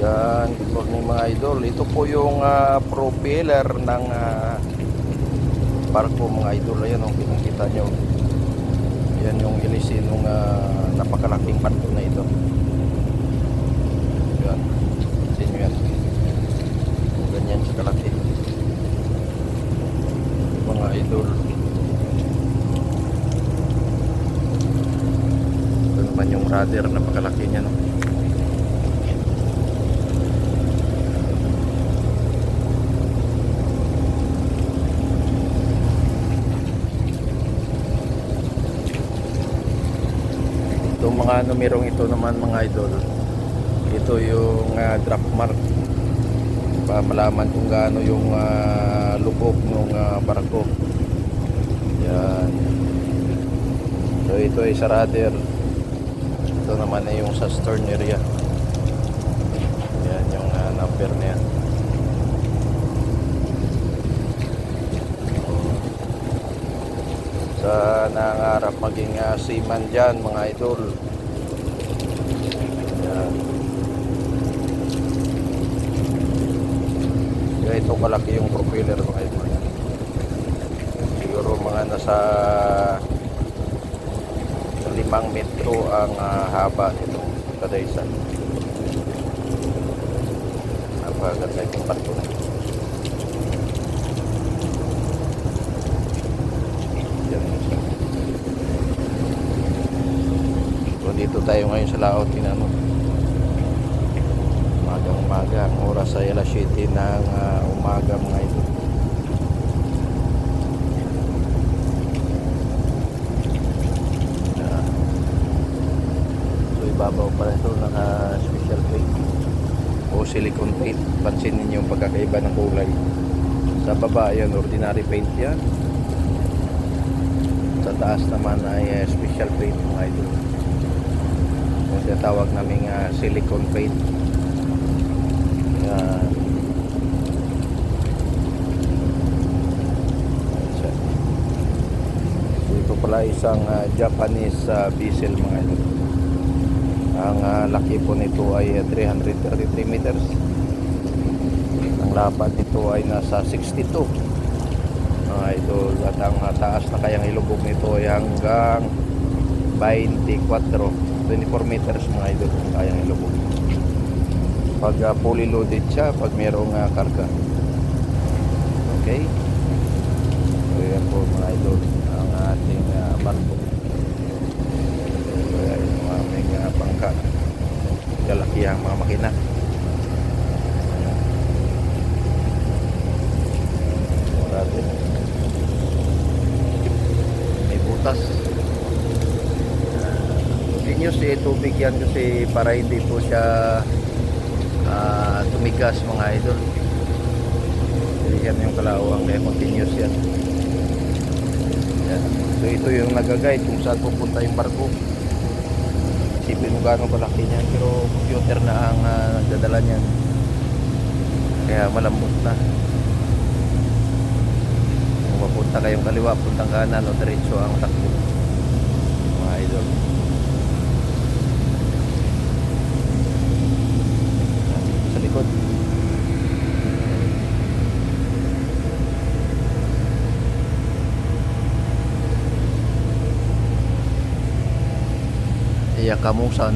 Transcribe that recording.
Yan, good morning mga idol. Ito po yung ah, propeller ng ah, barko mga idol. Ayan ang pinakita nyo. Yan yung ilisin ng ah, napakalaking barko na ito. Yan. Sa inyo yan. Ganyan siya kalaki. Mga idol. Ito naman yung rudder, napakalaki niya no. Itong mga numerong ito naman mga idol, ito yung ah, drop mark para malaman kung gaano yung ah, lubog ng barko. Yan. So ito ay sa rudder. Ito naman ay yung sa stern area. Yan yung ah, number niya. Sa nangarap maging uh, seaman dyan mga idol. Yan. Kaya ito kalaki yung propeller mga idol. Siguro mga nasa limang metro ang ah, haba nitong kadaysan. Napakaganda yung barko na ito Yan. So dito tayo ngayon sa laot tinano. Umagang umaga, ang oras ay alas 7 ng ah, umaga mga ito. Yan. So ibabaw pa rin ito naka special plate o silicone plate. Pansin ninyo yung pagkakaiba ng kulay. Sa baba yan, ordinary paint yan sa taas naman ay uh, special paint mga idol tinatawag naming uh, silicone paint. Yan ito pala isang uh, Japanese uh, vessel mga idol. Ang uh, laki po nito ay uh, 333 meters. Ang lapad nito ay nasa 62 mga idol at ang uh, taas na kayang ilubog nito ay hanggang 24 24 meters mga idol ang kayang ilubog pag uh, fully loaded siya pag mayroong uh, karga. Okay? So yan po mga idol ang ating uh, barko so yan yung aming uh, bangka kalaki ang mga makina natin may butas continuous eh tubig yan kasi para hindi po siya ah, tumigas mga idol. Yan yung kalawang kaya continuous yan. Yan. So ito yung nagaguide kung saan pupunta yung barko. Isipin mo gano'ng kalaki niyan pero computer na ang ah, nagdadala niyan. Kaya malambot na. Kung mapunta kayong kaliwa puntang kanan o diretso ang takbo mga idol sa likod iya kamusan